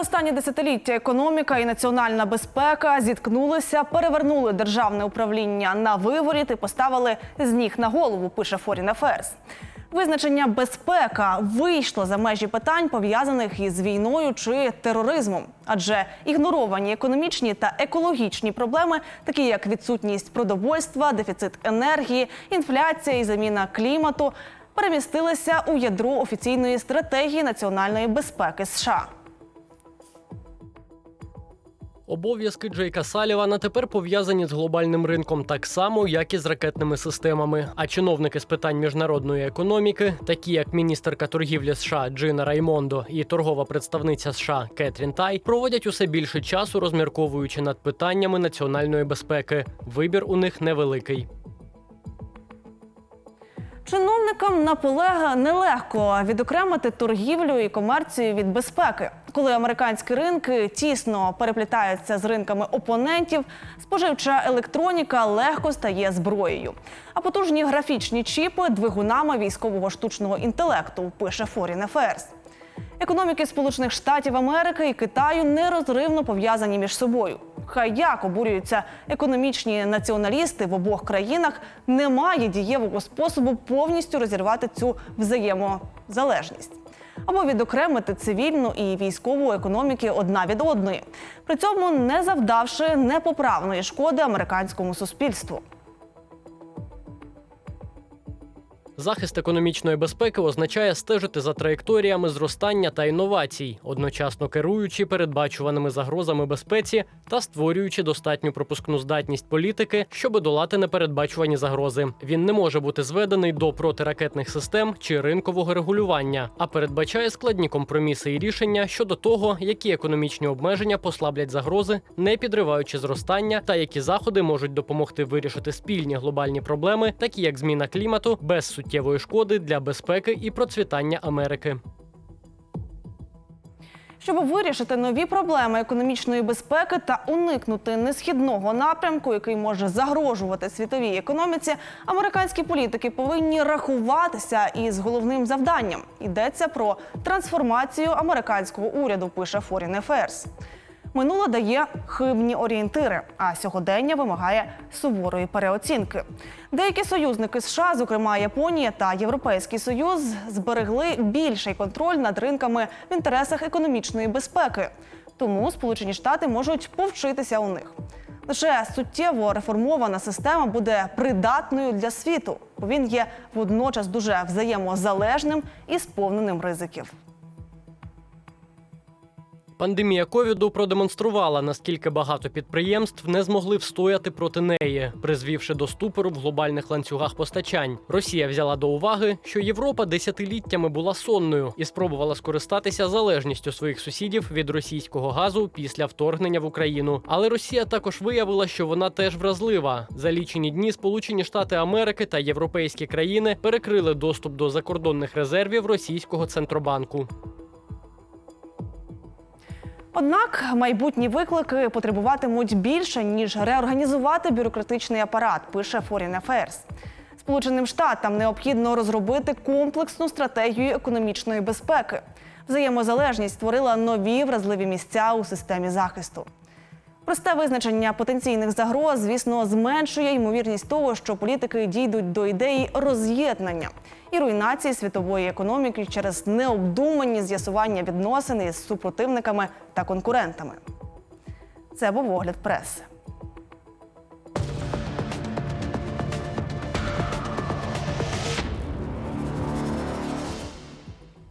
Останні десятиліття економіка і національна безпека зіткнулися, перевернули державне управління на виворіт і поставили з ніг на голову. Пише Foreign Affairs. Визначення безпека вийшло за межі питань, пов'язаних із війною чи тероризмом, адже ігноровані економічні та екологічні проблеми, такі як відсутність продовольства, дефіцит енергії, інфляція і заміна клімату, перемістилися у ядро офіційної стратегії національної безпеки США. Обов'язки Джейка Салівана тепер пов'язані з глобальним ринком так само, як і з ракетними системами. А чиновники з питань міжнародної економіки, такі як міністерка торгівлі США Джина Раймондо і торгова представниця США Кетрін Тай, проводять усе більше часу, розмірковуючи над питаннями національної безпеки. Вибір у них невеликий. Чиновникам наполега нелегко відокремити торгівлю і комерцію від безпеки. Коли американські ринки тісно переплітаються з ринками опонентів, споживча електроніка легко стає зброєю. А потужні графічні чіпи двигунами військового штучного інтелекту, пише Foreign Affairs. Економіки Сполучених Штатів Америки і Китаю нерозривно пов'язані між собою. Хай як обурюються економічні націоналісти в обох країнах, немає дієвого способу повністю розірвати цю взаємозалежність. Або відокремити цивільну і військову економіки одна від одної, при цьому не завдавши непоправної шкоди американському суспільству. Захист економічної безпеки означає стежити за траєкторіями зростання та інновацій, одночасно керуючи передбачуваними загрозами безпеці та створюючи достатню пропускну здатність політики, щоб долати непередбачувані загрози. Він не може бути зведений до протиракетних систем чи ринкового регулювання, а передбачає складні компроміси і рішення щодо того, які економічні обмеження послаблять загрози, не підриваючи зростання, та які заходи можуть допомогти вирішити спільні глобальні проблеми, такі як зміна клімату, без суттєвої шкоди для безпеки і процвітання Америки. Щоб вирішити нові проблеми економічної безпеки та уникнути несхідного напрямку, який може загрожувати світовій економіці, американські політики повинні рахуватися із головним завданням. Йдеться про трансформацію американського уряду. Пише Foreign Affairs. Минуле дає хибні орієнтири, а сьогодення вимагає суворої переоцінки. Деякі союзники США, зокрема Японія та Європейський Союз, зберегли більший контроль над ринками в інтересах економічної безпеки. Тому Сполучені Штати можуть повчитися у них. Лише суттєво реформована система буде придатною для світу, бо він є водночас дуже взаємозалежним і сповненим ризиків. Пандемія ковіду продемонструвала, наскільки багато підприємств не змогли встояти проти неї, призвівши до ступору в глобальних ланцюгах постачань. Росія взяла до уваги, що Європа десятиліттями була сонною і спробувала скористатися залежністю своїх сусідів від російського газу після вторгнення в Україну. Але Росія також виявила, що вона теж вразлива. За лічені дні Сполучені Штати Америки та європейські країни перекрили доступ до закордонних резервів російського центробанку. Однак майбутні виклики потребуватимуть більше ніж реорганізувати бюрократичний апарат. Пише Foreign Affairs. Сполученим Штатам необхідно розробити комплексну стратегію економічної безпеки. Взаємозалежність створила нові вразливі місця у системі захисту. Просте визначення потенційних загроз, звісно, зменшує ймовірність того, що політики дійдуть до ідеї роз'єднання і руйнації світової економіки через необдумані з'ясування відносин із супротивниками та конкурентами. Це був огляд преси.